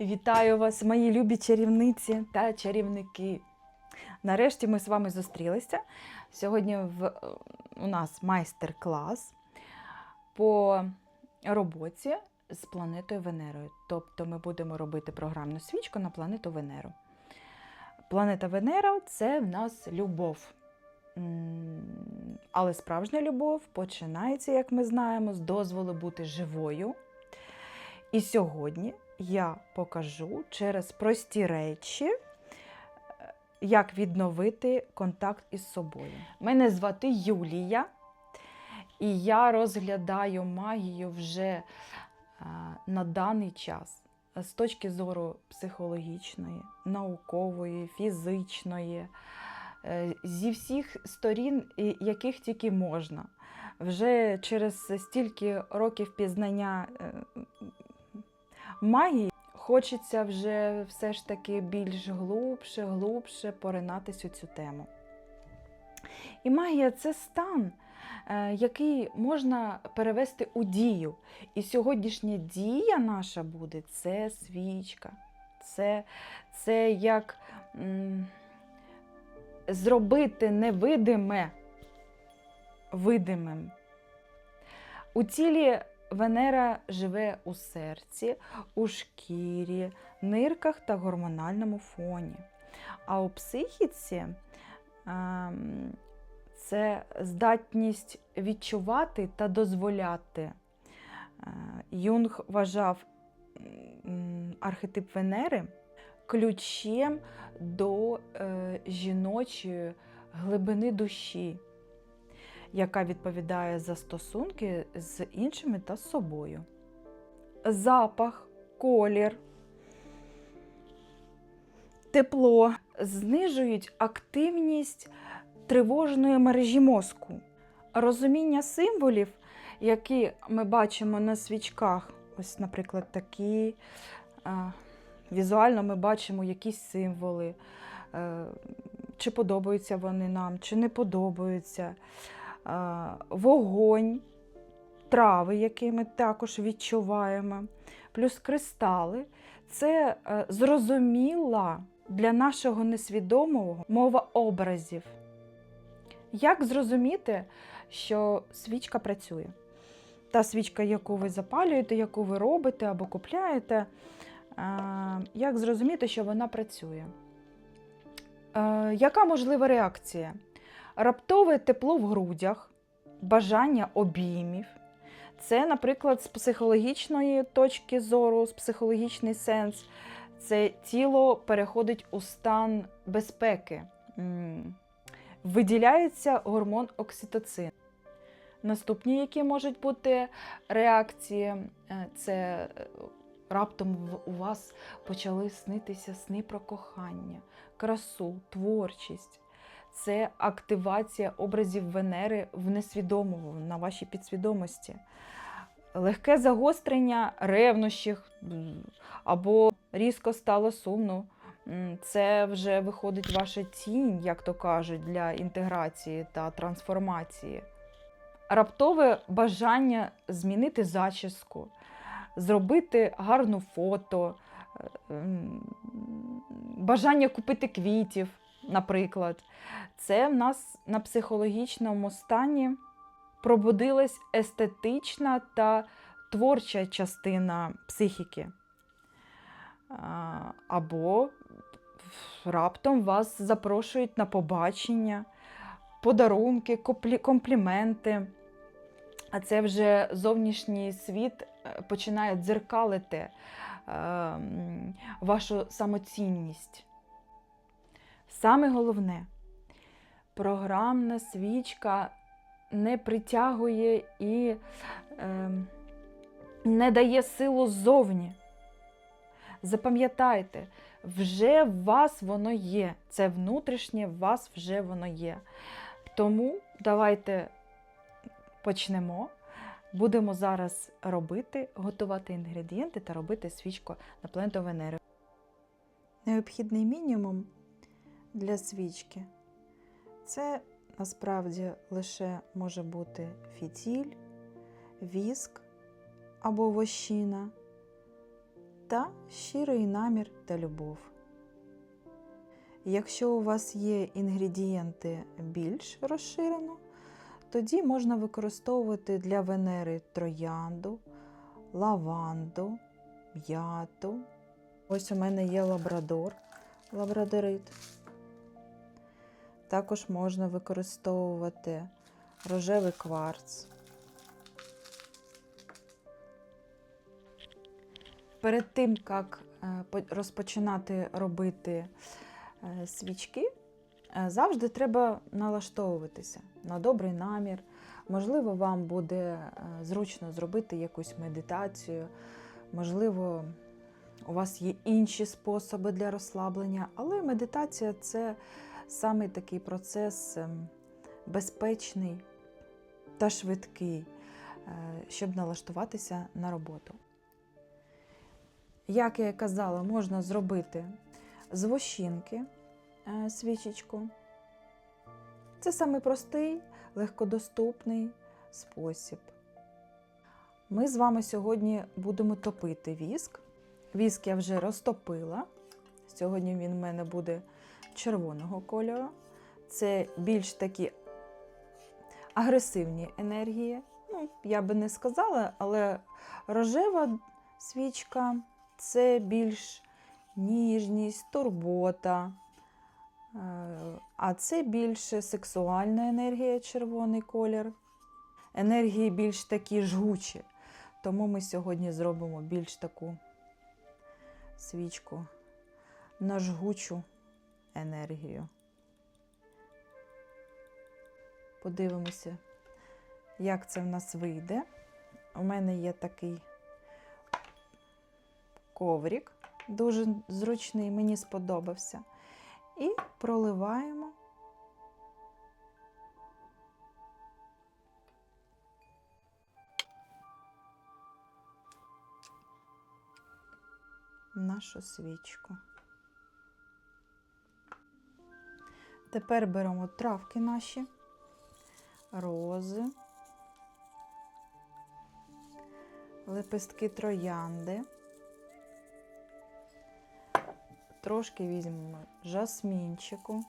Вітаю вас, мої любі чарівниці та чарівники. Нарешті ми з вами зустрілися. Сьогодні в, у нас майстер-клас по роботі з планетою Венерою. Тобто ми будемо робити програмну свічку на планету Венеру. Планета Венера це в нас любов. Але справжня любов починається, як ми знаємо, з дозволу бути живою. І сьогодні я покажу через прості речі, е, як відновити контакт із собою. Мене звати Юлія, і я розглядаю магію вже е, на даний час з точки зору психологічної, наукової, фізичної, е, зі всіх сторін, яких тільки можна. Вже через стільки років пізнання магії хочеться вже все ж таки більш глубше, глубше поринатись у цю тему. І магія це стан, е, який можна перевести у дію. І сьогоднішня дія наша буде це свічка. Це, це як м, зробити невидиме видимим. У тілі Венера живе у серці, у шкірі, нирках та гормональному фоні. А у психіці ем, це здатність відчувати та дозволяти. Е, Юнг вважав архетип Венери ключем до е, жіночої глибини душі, яка відповідає за стосунки з іншими та собою. Запах, колір, тепло знижують активність тривожної мережі мозку. Розуміння символів, які ми бачимо на свічках, ось, наприклад, такі. Візуально ми бачимо якісь символи, е, чи подобаються вони нам, чи не подобаються. Вогонь, трави, які ми також відчуваємо, плюс кристали це е, зрозуміла для нашого несвідомого мова образів. Як зрозуміти, що свічка працює? Та свічка, яку ви запалюєте, яку ви робите або купляєте, як зрозуміти, що вона працює? Е, Яка можлива реакція? Раптове тепло в грудях, бажання обіймів. Це, наприклад, з психологічної точки зору, з психологічний сенс. Це тіло переходить у стан безпеки. Виділяється гормон окситоцин. Наступні, які можуть бути реакції, е, це е, раптом у вас почали снитися сни про кохання, красу, творчість. Це активація образів Венери в несвідомому, на вашій підсвідомості. Легке загострення ревнощів або різко стало сумно. Це вже виходить ваша тінь, як то кажуть, для інтеграції та трансформації. Раптове бажання змінити зачіску, зробити гарну фото, е, бажання купити квітів, наприклад. Це в нас на психологічному стані пробудилась естетична та творча частина психіки. Або раптом вас запрошують на побачення, подарунки, компліменти. А це вже зовнішній світ е, починає дзеркалити е, вашу самоцінність. Саме головне, програмна свічка не притягує і е, не дає силу ззовні. Запам'ятайте, вже в вас воно є. Це внутрішнє в вас вже воно є. Тому давайте почнемо. Будемо зараз робити, готувати інгредієнти та робити свічку на планету Венери. Необхідний мінімум для свічки це насправді лише може бути фітіль, віск або вощина, та щирий намір та любов. Якщо у вас є інгредієнти більш розширено, тоді можна використовувати для Венери троянду, лаванду, м'яту. Ось у мене є лабрадор, лабрадорит. Також можна використовувати рожевий кварц. Перед тим, як е, розпочинати робити е, свічки, е, завжди треба налаштовуватися на добрий намір. Можливо, вам буде зручно зробити якусь медитацію, можливо, у вас є інші способи для розслаблення, але медитація це саме такий процес ем, безпечний та швидкий, е, щоб налаштуватися на роботу. Як я і казала, можна зробити з вощинки е, свічечку. Це самий простий, легкодоступний спосіб. Ми з вами сьогодні будемо топити віск. Віск я вже розтопила. Сьогодні він в мене буде червоного кольору. Це більш такі агресивні енергії. Ну, я би не сказала, але рожева свічка це більш ніжність, турбота. Е, А це більше сексуальна енергія, червоний колір. Енергії більш такі жгучі. Тому ми сьогодні зробимо більш таку свічку на жгучу енергію. Подивимося, як це в нас вийде. У мене є такий коврик, дуже зручний, мені сподобався. І проливаємо нашу свічку. Тепер беремо травки наші, рози, лепестки троянди. Трошки візьмемо жасмінчику.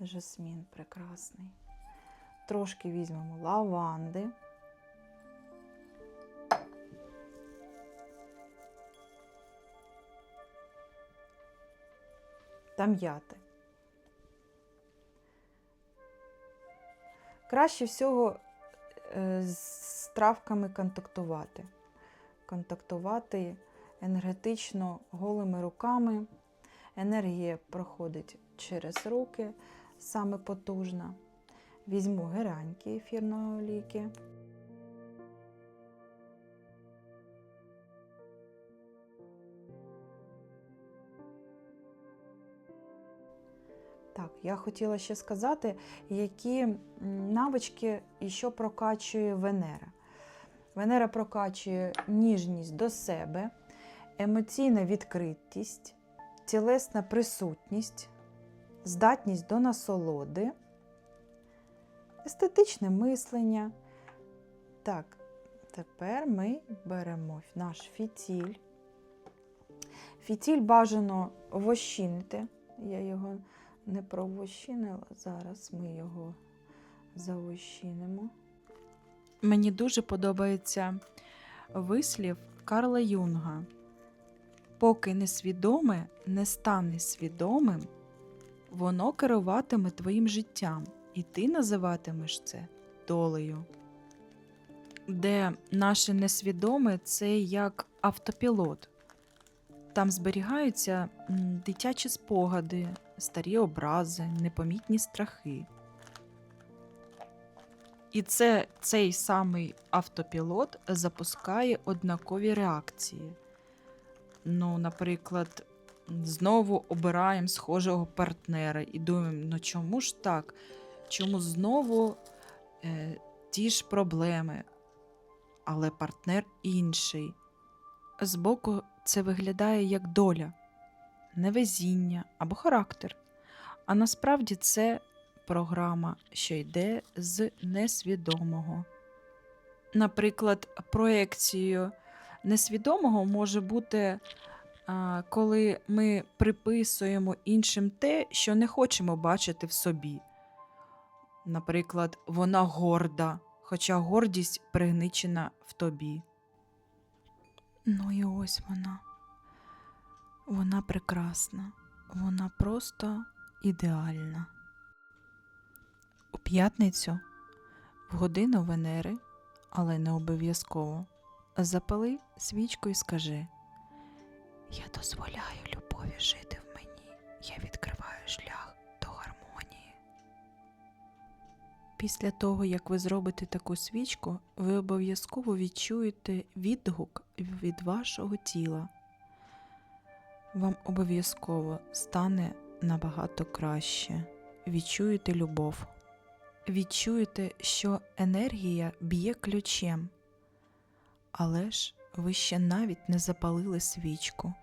Жасмін прекрасний. Трошки візьмемо лаванди. Та м'яти. Краще всього е, з травками контактувати контактувати енергетично голими руками. Енергія проходить через руки, саме потужна. Візьму гераньки ефірної олійки. Так, я хотіла ще сказати, які навички і що прокачує Венера. Венера прокачує ніжність до себе, емоційна відкритість, тілесна присутність, здатність до насолоди, естетичне мислення. Так, тепер ми беремо наш фітіль. Фітіль бажано вощинити. Я його не провощинила, зараз ми його завощинимо. Мені дуже подобається вислів Карла Юнга. Поки несвідоме не стане свідомим, воно керуватиме твоїм життям, і ти називатимеш це долею. Де наше несвідоме це як автопілот. Там зберігаються дитячі спогади, старі образи, непомітні страхи. І це цей самий автопілот запускає однакові реакції. Ну, наприклад, знову обираємо схожого партнера і думаємо, ну чому ж так? Чому знову е, ті ж проблеми, але партнер інший? Збоку це виглядає як доля, невезіння або характер. А насправді це програма, що йде з несвідомого. наприклад, проекцією несвідомого може бути, коли ми приписуємо іншим те, що не хочемо бачити в собі. Наприклад, вона горда, хоча гордість пригничена в тобі. Ну і ось вона. Вона прекрасна, вона просто ідеальна. У п'ятницю, в годину Венери, але не обов'язково, запали свічку і скажи: Я дозволяю любові жити в мені, я відкриваю шлях Після того, як ви зробите таку свічку, ви обов'язково відчуєте відгук від вашого тіла. Вам обов'язково стане набагато краще. Відчуєте любов. Відчуєте, що енергія б'є ключем. Але ж ви ще навіть не запалили свічку.